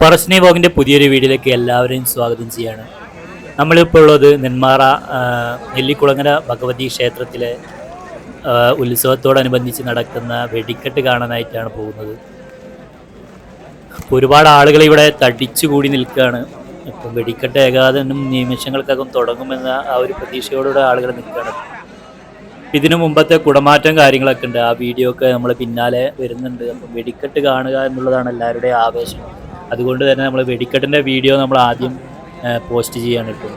പറശ്ശിനി വോഗിന്റെ പുതിയൊരു വീഡിയോയിലേക്ക് എല്ലാവരെയും സ്വാഗതം ചെയ്യാണ്. നമ്മളിപ്പോൾ ഉള്ളത് നെന്മാറ നെല്ലിക്കുളങ്ങര ഭഗവതി ക്ഷേത്രത്തിലെ ഉത്സവത്തോടനുബന്ധിച്ച് നടക്കുന്ന വെടിക്കെട്ട് കാണാനായിട്ടാണ് പോകുന്നത്. ഒരുപാട് ആളുകൾ ഇവിടെ തടിച്ചുകൂടി നിൽക്കുകയാണ്. ഇപ്പം വെടിക്കെട്ട് ഏകാദനും നിമിഷങ്ങൾക്കകം തുടങ്ങുമെന്ന ആ ഒരു പ്രതീക്ഷയോടുകൂടെ ആളുകൾ നിൽക്കുകയാണ്. ഇതിനു മുമ്പത്തെ കുടമാറ്റം കാര്യങ്ങളൊക്കെ ഉണ്ട്. ആ വീഡിയോ ഒക്കെ നമ്മൾ പിന്നാലെ വരുന്നുണ്ട്. അപ്പം വെടിക്കെട്ട് കാണുക എന്നുള്ളതാണ് എല്ലാവരുടെയും ആവേശം. അതുകൊണ്ട് തന്നെ നമ്മൾ വെടിക്കെട്ടിന്റെ വീഡിയോ നമ്മൾ ആദ്യം പോസ്റ്റ് ചെയ്യാണ് ഇപ്പോൾ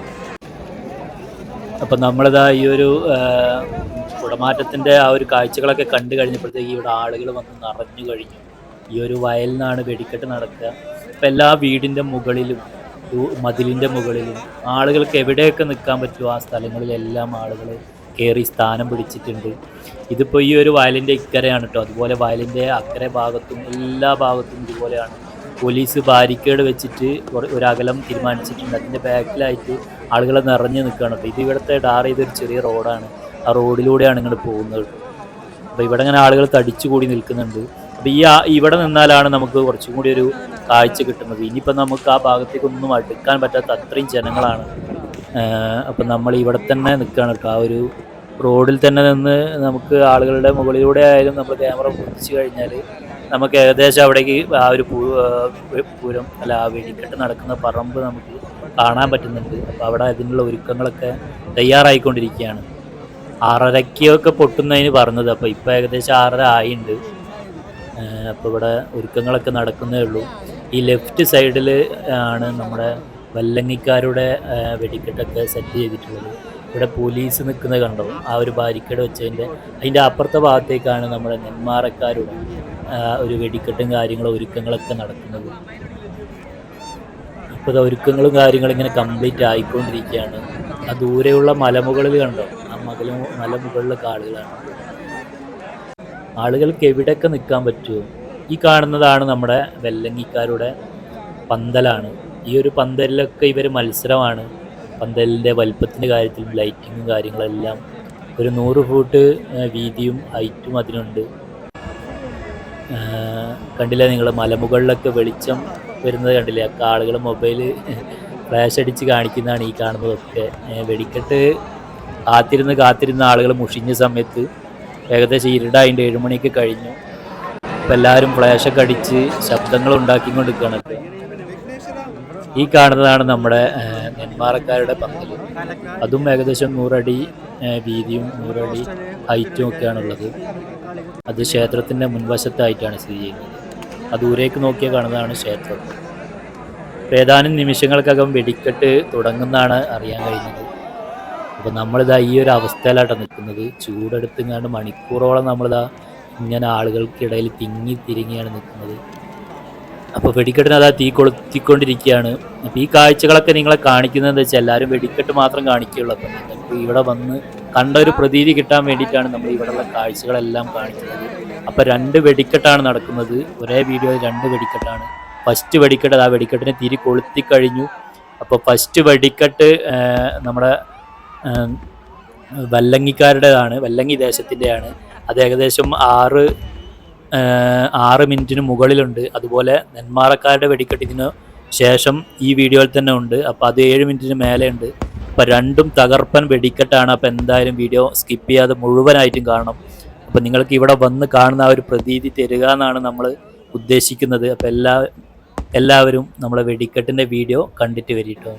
അപ്പം നമ്മളിതാ ഈ ഒരു കുടമാറ്റത്തിന്റെ ആ ഒരു കാഴ്ചകളൊക്കെ കണ്ടു കഴിഞ്ഞപ്പോഴത്തേക്ക് ഇവിടെ ആളുകൾ വന്ന് നിറഞ്ഞു കഴിഞ്ഞു. ഈ ഒരു വയലിൽ നിന്നാണ് വെടിക്കെട്ട് നടക്കുക. അപ്പം എല്ലാ വീടിന്റെ മുകളിലും ു- മതിലിന്റെ മുകളിലും ആളുകൾക്ക് എവിടെയൊക്കെ നിൽക്കാൻ പറ്റുമോ ആ സ്ഥലങ്ങളിലെല്ലാം ആളുകൾ കയറി സ്ഥാനം പിടിച്ചിട്ടുണ്ട്. ഇതിപ്പോൾ ഈ ഒരു വയലിന്റെ ഇക്കരയാണ് കേട്ടോ. അതുപോലെ വയലിന്റെ അക്കരെ ഭാഗത്തും എല്ലാ ഭാഗത്തും ഇതുപോലെയാണ് പോലീസ് ബാരിക്കേഡ് വെച്ചിട്ട് ഒരു- ഒരു അകലം തീരുമാനിച്ചിട്ടുണ്ട്. അതിന്റെ ബാക്കിലായിട്ട് ആളുകൾ നിറഞ്ഞു നിൽക്കുകയാണ്. അപ്പോൾ ഇത് ഇവിടുത്തെ ടാർ ചെയ്തൊരു ചെറിയ റോഡാണ്. ആ റോഡിലൂടെയാണ് ഇങ്ങോട്ട് പോകുന്നത്. അപ്പോൾ ഇവിടെ ഇങ്ങനെ ആളുകൾ തടിച്ചു കൂടി നിൽക്കുന്നുണ്ട്. അപ്പോൾ ഈ ഇവിടെ നിന്നാലാണ് നമുക്ക് കുറച്ചും കൂടി ഒരു കാഴ്ച കിട്ടുന്നത്. ഇനിയിപ്പോൾ നമുക്ക് ആ ഭാഗത്തേക്കൊന്നും അടുക്കാൻ പറ്റാത്ത അത്രയും ജനങ്ങളാണ്. അപ്പം നമ്മൾ ഇവിടെ തന്നെ നിൽക്കുകയാണ് കേട്ടോ. ആ ഒരു റോഡിൽ തന്നെ നിന്ന് നമുക്ക് ആളുകളുടെ മുകളിലൂടെ ആയാലും നമ്മൾ ക്യാമറ പൊതിച്ചു കഴിഞ്ഞാൽ നമുക്ക് ഏകദേശം അവിടേക്ക് ആ ഒരു പൂരം അല്ല ആ വെടിക്കെട്ട് നടക്കുന്ന പറമ്പ് നമുക്ക് കാണാൻ പറ്റുന്നുണ്ട്. അപ്പോൾ അവിടെ അതിനുള്ള ഒരുക്കങ്ങളൊക്കെ തയ്യാറായിക്കൊണ്ടിരിക്കുകയാണ്. ആറരയ്ക്കൊക്കെ പൊട്ടുന്നതിന് പറഞ്ഞത്. അപ്പോൾ ഇപ്പോൾ ഏകദേശം ആറര ആയിട്ടുണ്ട് അപ്പോൾ ഇവിടെ ഒരുക്കങ്ങളൊക്കെ നടക്കുന്നേ ഉള്ളൂ. ഈ ലെഫ്റ്റ് സൈഡിൽ ആണ് നമ്മുടെ വല്ലങ്ങിക്കാരുടെ വെടിക്കെട്ടൊക്കെ സെറ്റ് ചെയ്തിട്ടുള്ളത്. ഇവിടെ പോലീസ് നിൽക്കുന്നത് കണ്ടോ? ആ ഒരു ബാരിക്കേഡ് വെച്ചതിന്റെ അതിന്റെ അപ്പുറത്തെ ഭാഗത്തേക്കാണ് നമ്മുടെ നെന്മാറക്കാരുടെ ഒരു വെടിക്കെട്ടും കാര്യങ്ങളും ഒരുക്കങ്ങളൊക്കെ നടക്കുന്നത്. ഇപ്പോൾ ഒരുക്കങ്ങളും കാര്യങ്ങളും ഇങ്ങനെ കംപ്ലീറ്റ് ആയിക്കൊണ്ടിരിക്കുകയാണ്. ആ ദൂരെയുള്ള മലമുകളിൽ കണ്ടോ? ആ മകല മലമുകളിലൊക്കെ ആളുകളാണ് ആളുകൾക്ക് എവിടെയൊക്കെ നിൽക്കാൻ പറ്റുമോ? ഈ കാണുന്നതാണ് നമ്മുടെ വെല്ലങ്ങിക്കാരുടെ പന്തലാണ്. ഈ ഒരു പന്തലിലൊക്കെ ഇവർ മത്സരമാണ്. പന്തലിന്റെ വലിപ്പത്തിന്റെ കാര്യത്തിലും ലൈറ്റിങ്ങും കാര്യങ്ങളെല്ലാം. ഒരു നൂറ് ഫൂട്ട് വീതിയും ഹൈറ്റും അതിനുണ്ട്. കണ്ടില്ലേ നിങ്ങൾ മലമുകളിലൊക്കെ വെളിച്ചം വരുന്നത് കണ്ടില്ലേ? ഒക്കെ ആളുകൾ മൊബൈൽ ഫ്ലാഷ് അടിച്ച് കാണിക്കുന്നതാണ് ഈ കാണുന്നതൊക്കെ. വെടിക്കെട്ട് കാത്തിരുന്ന് കാത്തിരുന്ന ആളുകൾ മുഷിഞ്ഞ സമയത്ത് ഏകദേശം ഇരുടായിട്ട് ഏഴുമണിയൊക്കെ കഴിഞ്ഞു. ഇപ്പം എല്ലാവരും ഫ്ലാഷൊക്കെ അടിച്ച് ശബ്ദങ്ങൾ ഉണ്ടാക്കിക്കൊണ്ടിരിക്കുകയാണ്. ഈ കാണുന്നതാണ് നമ്മുടെ നെന്മാറക്കാരുടെ പന്തൽ. അതും ഏകദേശം നൂറടി വീതിയും നൂറടി ഹൈറ്റും ഒക്കെയാണുള്ളത്. അത് ക്ഷേത്രത്തിന്റെ മുൻവശത്തായിട്ടാണ് സ്ഥിതി ചെയ്യുന്നത്. ആ ദൂരേക്ക് നോക്കിയാൽ കാണുന്നതാണ് ക്ഷേത്രം. ഏതാനും നിമിഷങ്ങൾക്കകം വെടിക്കെട്ട് തുടങ്ങുന്നതാണ് അറിയാൻ കഴിഞ്ഞത്. അപ്പോൾ നമ്മളിതാ ഈ ഒരു അവസ്ഥയിലാട്ടോ നിൽക്കുന്നത്. ചൂടെടുത്തുങ്ങാണ്ട് മണിക്കൂറോളം നമ്മളിതാ ഇങ്ങനെ ആളുകൾക്കിടയിൽ തിങ്ങി തിരിങ്ങിയാണ് നിൽക്കുന്നത്. അപ്പോൾ വെടിക്കെട്ടിന് അതാ തീ കൊളുത്തിക്കൊണ്ടിരിക്കുകയാണ്. അപ്പോൾ ഈ കാഴ്ചകളൊക്കെ നിങ്ങളെ കാണിക്കുന്നത് എന്താ വെച്ചാൽ എല്ലാവരും വെടിക്കെട്ട് മാത്രം കാണിക്കുകയുള്ളൂ. അപ്പം ഇവിടെ വന്ന് കണ്ട ഒരു പ്രതീതി കിട്ടാൻ വേണ്ടിയിട്ടാണ് നമ്മൾ ഇവിടെയുള്ള കാഴ്ചകളെല്ലാം കാണിക്കുന്നത്. അപ്പോൾ രണ്ട് വെടിക്കെട്ടാണ് നടക്കുന്നത്. ഒരേ വീഡിയോ രണ്ട് വെടിക്കെട്ടാണ്. ഫസ്റ്റ് വെടിക്കെട്ട് ആ വെടിക്കെട്ടിനെ തിരി കൊളുത്തി കഴിഞ്ഞു. അപ്പോൾ ഫസ്റ്റ് വെടിക്കെട്ട് നമ്മുടെ വല്ലങ്ങിക്കാരുടേതാണ് വല്ലങ്ങി ദേശത്തിന്റെയാണ്. അത് ഏകദേശം ആറ് ആറ് മിനിറ്റിന് മുകളിലുണ്ട്. അതുപോലെ നെന്മാറക്കാരുടെ വെടിക്കെട്ടിന് ശേഷം ഈ വീഡിയോയിൽ തന്നെ ഉണ്ട്. അപ്പോൾ അത് ഏഴ് മിനിറ്റിന് മേലെ ഉണ്ട് അപ്പോൾ രണ്ടും തകർപ്പൻ വെടിക്കെട്ടാണ്. അപ്പോൾ എന്തായാലും വീഡിയോ സ്കിപ്പ് ചെയ്യാതെ മുഴുവനായിട്ടും കാണണം. അപ്പോൾ നിങ്ങൾക്ക് ഇവിടെ വന്ന് കാണുന്ന ആ ഒരു പ്രതീതി തരിക എന്നാണ് നമ്മൾ ഉദ്ദേശിക്കുന്നത്. അപ്പോൾ എല്ലാ എല്ലാവരും നമ്മളെ വെടിക്കെട്ടിന്റെ വീഡിയോ കണ്ടിട്ട് വരിട്ടോ.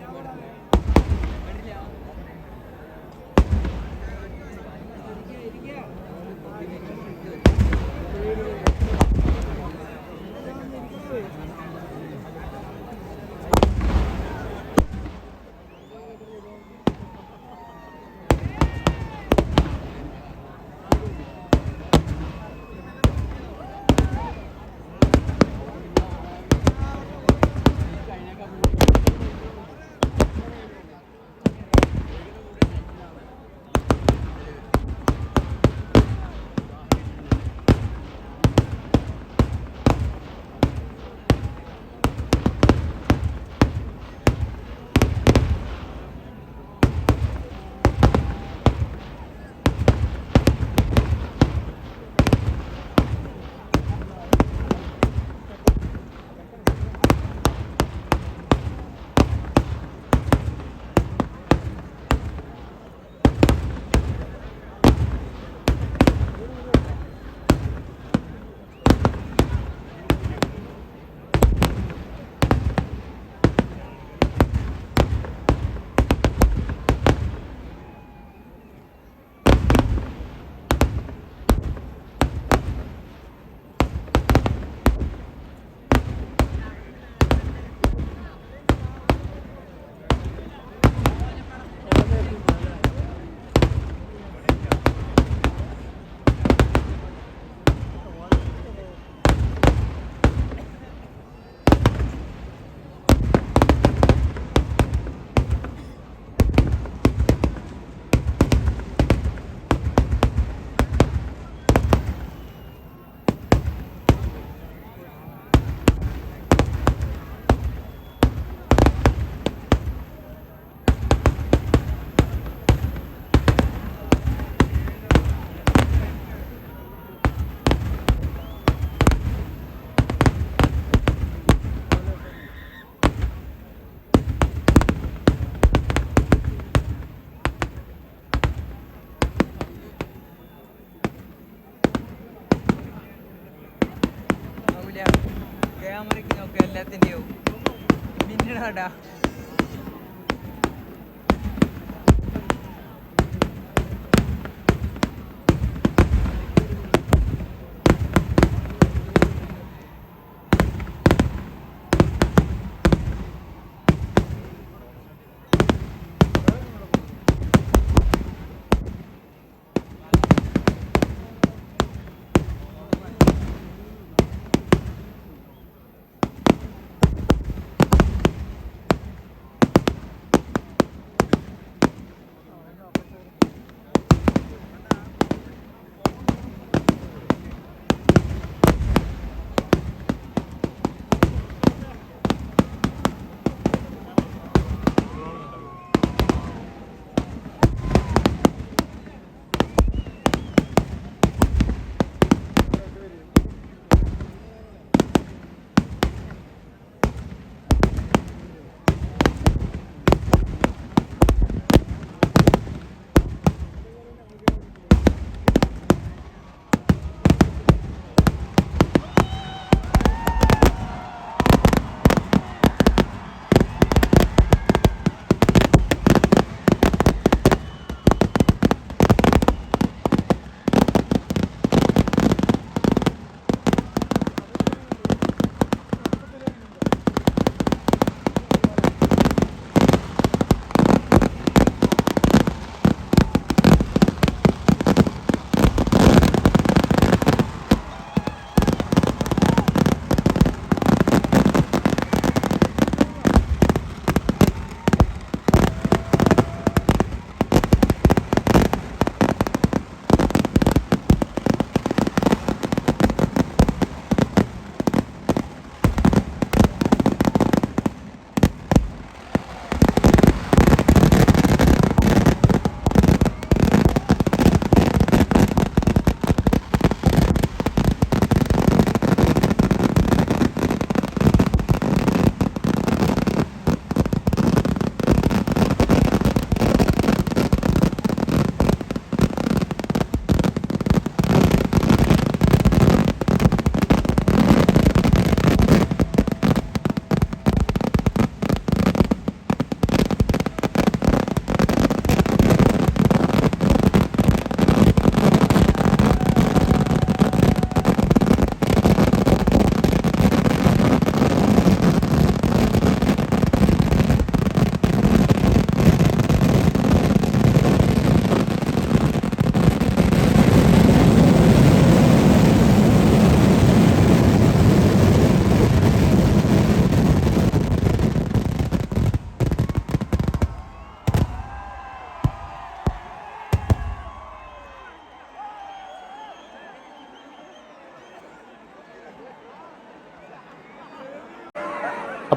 എല്ലാത്തിന്റെയും മിന്നണാടാ.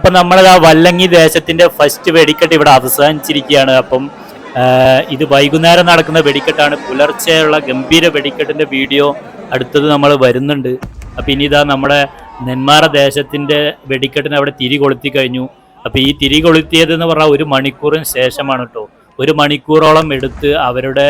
അപ്പം നമ്മൾ ആ വല്ലങ്ങി ദേശത്തിന്റെ ഫസ്റ്റ് വെടിക്കെട്ട് ഇവിടെ അവസാനിച്ചിരിക്കുകയാണ്. അപ്പം ഇത് വൈകുന്നേരം നടക്കുന്ന വെടിക്കെട്ടാണ്. പുലർച്ചെയുള്ള ഗംഭീര വെടിക്കെട്ടിന്റെ വീഡിയോ അടുത്തത് നമ്മൾ വരുന്നുണ്ട്. അപ്പം ഇനി ഇതാ നമ്മുടെ നെന്മാറ ദേശത്തിന്റെ വെടിക്കെട്ടിന് അവിടെ തിരി കൊളുത്തി കഴിഞ്ഞു. അപ്പം ഈ തിരി കൊളുത്തിയത് എന്ന് പറഞ്ഞാൽ ഒരു മണിക്കൂറിന് ശേഷമാണ് കേട്ടോ. ഒരു മണിക്കൂറോളം എടുത്ത് അവരുടെ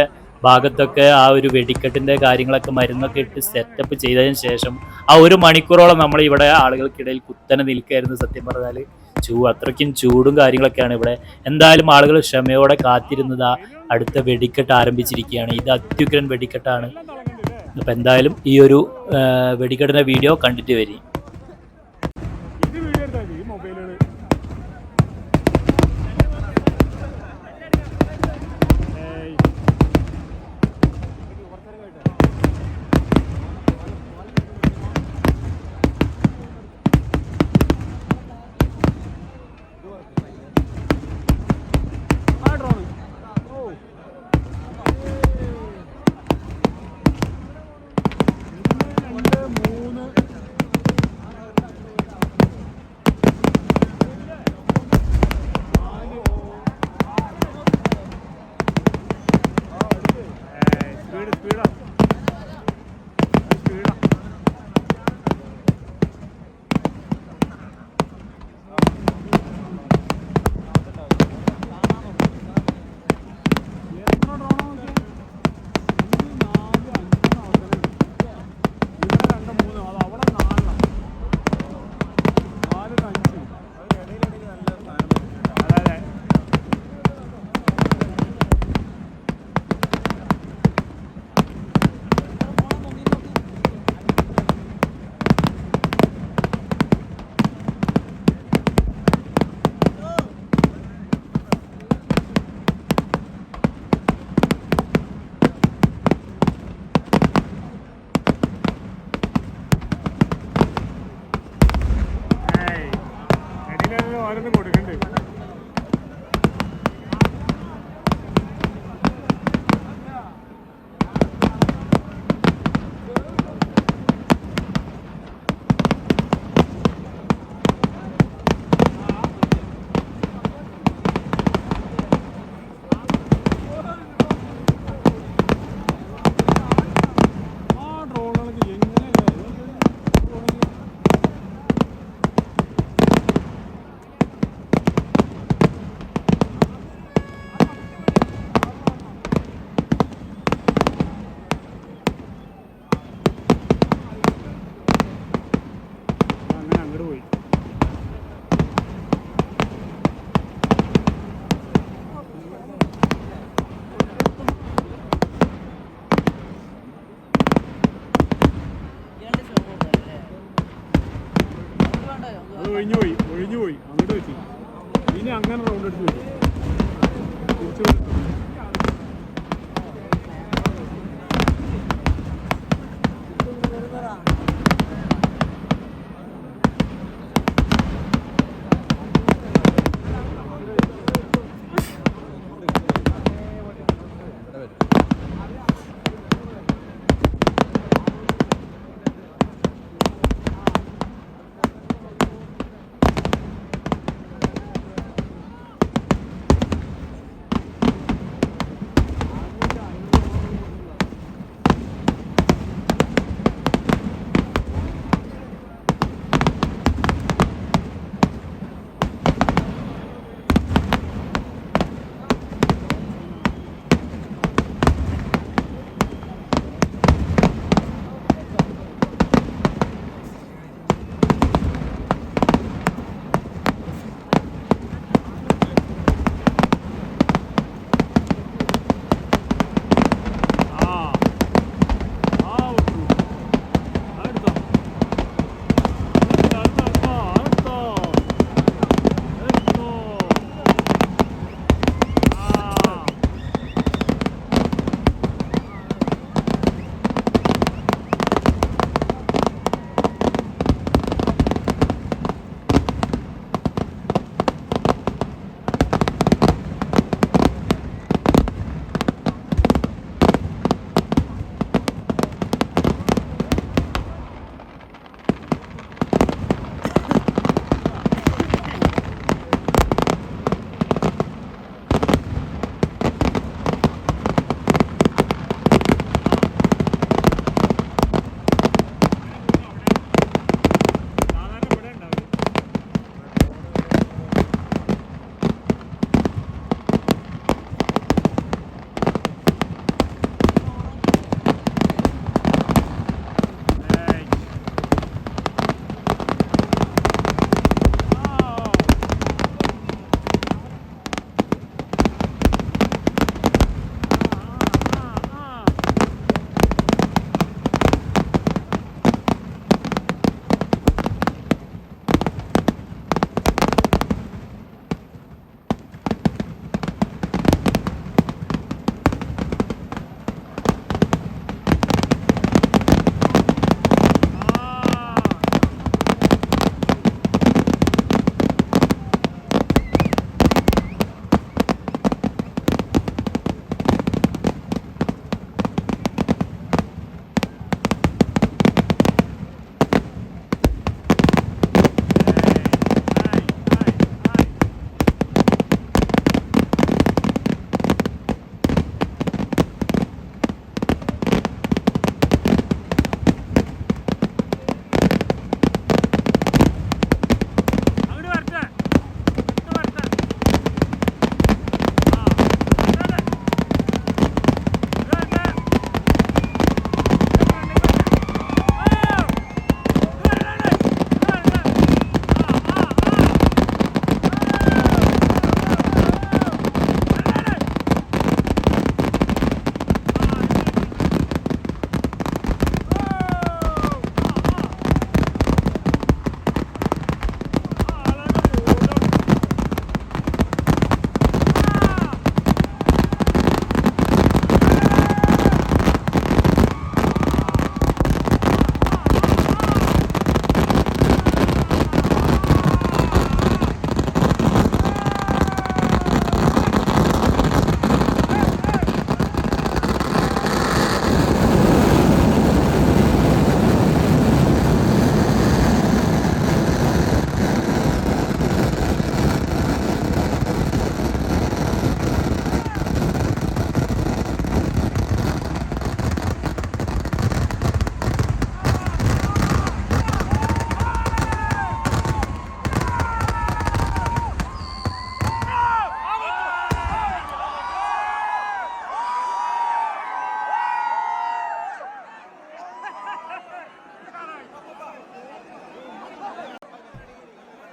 ഭാഗത്തൊക്കെ ആ ഒരു വെടിക്കെട്ടിന്റെ കാര്യങ്ങളൊക്കെ മരുന്നൊക്കെ ഇട്ട് സെറ്റപ്പ് ചെയ്തതിന് ശേഷം ആ ഒരു മണിക്കൂറോളം നമ്മൾ ഇവിടെ ആളുകൾക്കിടയിൽ കുത്തനെ നിൽക്കുകയായിരുന്നു സത്യം പറഞ്ഞാൽ ചൂ അത്രയ്ക്കും ചൂടും കാര്യങ്ങളൊക്കെയാണ് ഇവിടെ. എന്തായാലും ആളുകൾ ക്ഷമയോടെ കാത്തിരുന്നത് അടുത്ത വെടിക്കെട്ട് ആരംഭിച്ചിരിക്കുകയാണ്. ഇത് അത്യുഗ്രൻ വെടിക്കെട്ടാണ്. അപ്പം എന്തായാലും ഈ ഒരു വെടിക്കെട്ടിന്റെ വീഡിയോ കണ്ടിട്ട് വരും ഇത് വീഡിയോ എടുത്താൽ മതി ഈ മൊബൈലുകൾ ആ ഡ്രോൺ ഓ ഒന്ന് രണ്ട് മൂന്ന് കൊടുക്കണ്ടേ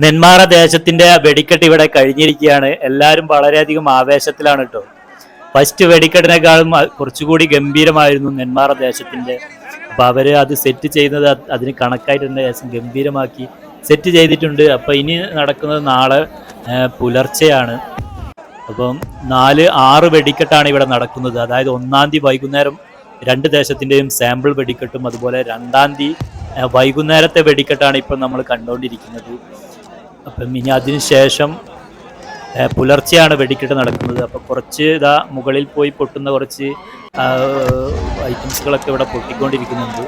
നെന്മാറ ദേശത്തിന്റെ വെടിക്കെട്ട് ഇവിടെ കഴിഞ്ഞിരിക്കുകയാണ്. എല്ലാവരും വളരെയധികം ആവേശത്തിലാണ് കേട്ടോ. ഫസ്റ്റ് വെടിക്കെട്ടിനേക്കാളും കുറച്ചുകൂടി ഗംഭീരമായിരുന്നു നെന്മാറ ദേശത്തിന്റെ. അപ്പൊ അവർ അത് സെറ്റ് ചെയ്യുന്നത് അത് അതിന് കണക്കായിട്ട് തന്നെ ദേശം ഗംഭീരമാക്കി സെറ്റ് ചെയ്തിട്ടുണ്ട്. അപ്പൊ ഇനി നടക്കുന്നത് നാളെ പുലർച്ചെയാണ്. അപ്പം നാല് ആറ് വെടിക്കെട്ടാണ് ഇവിടെ നടക്കുന്നത്. അതായത് ഒന്നാം തീയതി വൈകുന്നേരം രണ്ട് ദേശത്തിന്റെയും സാമ്പിൾ വെടിക്കെട്ടും അതുപോലെ രണ്ടാം തീയതി വൈകുന്നേരത്തെ വെടിക്കെട്ടാണ് ഇപ്പം നമ്മൾ കണ്ടുകൊണ്ടിരിക്കുന്നത് അപ്പം ഇനി അതിന് ശേഷം പുലർച്ചെയാണ് വെടിക്കെട്ട് നടക്കുന്നത്. അപ്പോൾ കുറച്ച് ഇതാ മുകളിൽ പോയി പൊട്ടുന്ന കുറച്ച് ഐറ്റംസുകളൊക്കെ ഇവിടെ പൊട്ടിക്കൊണ്ടിരിക്കുന്നുണ്ട്.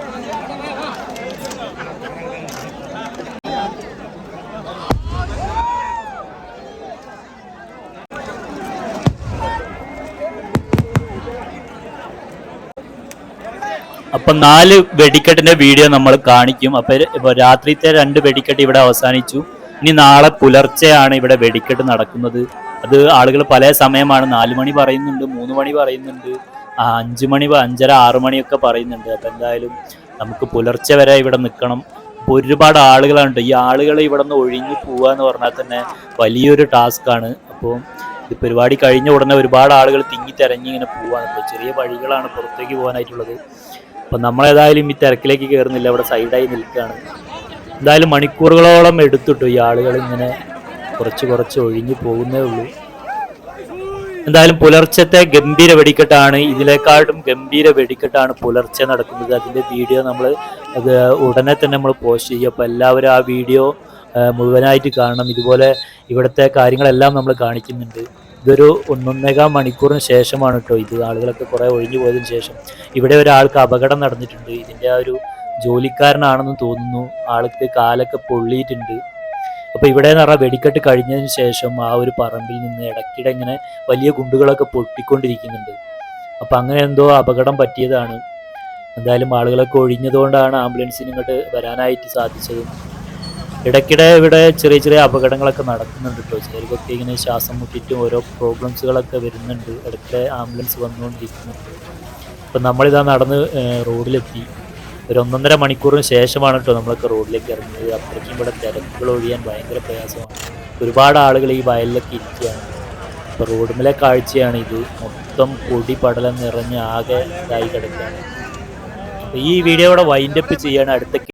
അപ്പൊ നാല് വെടിക്കെട്ടിന്റെ വീഡിയോ നമ്മൾ കാണിക്കും. അപ്പൊ ഇപ്പൊ രാത്രിത്തെ രണ്ട് വെടിക്കെട്ട് ഇവിടെ അവസാനിച്ചു. ഇനി നാളെ പുലർച്ചെയാണ് ഇവിടെ വെടിക്കെട്ട് നടക്കുന്നത്. അത് ആളുകൾ പല സമയമാണ് നാല് മണി പറയുന്നുണ്ട് മൂന്ന് മണി പറയുന്നുണ്ട് അഞ്ചു മണി അഞ്ചര ആറ് മണിയൊക്കെ പറയുന്നുണ്ട്. അപ്പം എന്തായാലും നമുക്ക് പുലർച്ചെ വരെ ഇവിടെ നിൽക്കണം. അപ്പോൾ ഒരുപാട് ആളുകളുണ്ട്. ഈ ആളുകൾ ഇവിടെ നിന്ന് ഒഴിഞ്ഞു പോവുക എന്ന് പറഞ്ഞാൽ തന്നെ വലിയൊരു ടാസ്ക്കാണ് അപ്പോൾ ഈ പരിപാടി കഴിഞ്ഞ ഉടനെ ഒരുപാട് ആളുകൾ തിങ്ങി തിരഞ്ഞ് ഇങ്ങനെ പോവാണ് അപ്പോൾ ചെറിയ വഴികളാണ് പുറത്തേക്ക് പോകാനായിട്ടുള്ളത്. അപ്പം നമ്മളേതായാലും ഈ തിരക്കിലേക്ക് കയറുന്നില്ല ഇവിടെ സൈഡായി നിൽക്കുകയാണ്. എന്തായാലും മണിക്കൂറുകളോളം എടുത്തിട്ടു ഈ ആളുകൾ ഇങ്ങനെ കുറച്ച് കുറച്ച് ഒഴിഞ്ഞു പോകുന്നേ ഉള്ളൂ. എന്തായാലും പുലർച്ചത്തെ ഗംഭീര വെടിക്കെട്ടാണ്. ഇതിലേക്കാട്ടും ഗംഭീര വെടിക്കെട്ടാണ് പുലർച്ചെ നടക്കുന്നത്. അതിന്റെ വീഡിയോ നമ്മൾ അത് ഉടനെ തന്നെ നമ്മൾ പോസ്റ്റ് ചെയ്യും. അപ്പോൾ എല്ലാവരും ആ വീഡിയോ മുഴുവനായിട്ട് കാണണം. ഇതുപോലെ ഇവിടുത്തെ കാര്യങ്ങളെല്ലാം നമ്മൾ കാണിക്കുന്നുണ്ട്. ഇതൊരു ഒന്നൊന്നേകാൽ മണിക്കൂറിന് ശേഷമാണ് കേട്ടോ ഇത്. ആളുകളൊക്കെ കുറേ ഒഴിഞ്ഞു പോയതിനു ശേഷം ഇവിടെ ഒരാൾക്ക് അപകടം നടന്നിട്ടുണ്ട്. ഇതിന്റെ ആ ഒരു ജോലിക്കാരനാണെന്ന് തോന്നുന്നു. ആൾക്ക് കാലൊക്കെ പൊള്ളിയിട്ടുണ്ട്. അപ്പോൾ ഇവിടെ എന്ന് പറഞ്ഞാൽ വെടിക്കെട്ട് കഴിഞ്ഞതിന് ശേഷം ആ ഒരു പറമ്പിൽ നിന്ന് ഇടയ്ക്കിടെ ഇങ്ങനെ വലിയ ഗുണ്ടുകളൊക്കെ പൊട്ടിക്കൊണ്ടിരിക്കുന്നുണ്ട്. അപ്പോൾ അങ്ങനെ എന്തോ അപകടം പറ്റിയതാണ്. എന്തായാലും ആളുകളൊക്കെ ഒഴിഞ്ഞതുകൊണ്ടാണ് ആംബുലൻസിന് ഇങ്ങോട്ട് വരാനായിട്ട് സാധിച്ചത്. ഇടയ്ക്കിടെ ഇവിടെ ചെറിയ ചെറിയ അപകടങ്ങളൊക്കെ നടക്കുന്നുണ്ട് കേട്ടോ. ചിലർക്കൊക്കെ ഇങ്ങനെ ശ്വാസം മുട്ടിയിട്ടും ഓരോ പ്രോബ്ലംസുകളൊക്കെ വരുന്നുണ്ട്. ഇടയ്ക്കിടെ ആംബുലൻസ് വന്നുകൊണ്ടിരിക്കുന്നുണ്ട്. അപ്പം നമ്മളിതാ നടന്ന് റോഡിലെത്തി. ഒരു ഒന്നൊന്നര മണിക്കൂറിന് ശേഷമാണ് കേട്ടോ നമ്മളൊക്കെ റോഡിലേക്ക് ഇറങ്ങിയത് അത്രയ്ക്കും ഇവിടെ തിരക്കുകൾ ഒഴിയാൻ ഭയങ്കര പ്രയാസമാണ്. ഒരുപാട് ആളുകൾ ഈ വയലിലൊക്കെ ഇരിക്കുകയാണ്. അപ്പോൾ റോഡുമിലെ കാഴ്ചയാണ് ഇത്. മൊത്തം പൊടി പടലം നിറഞ്ഞ് ആകെ ഇതായി കിടക്കുകയാണ്. ഈ വീഡിയോ ഇവിടെ വൈൻഡപ്പ് ചെയ്യാണ്. അടുത്ത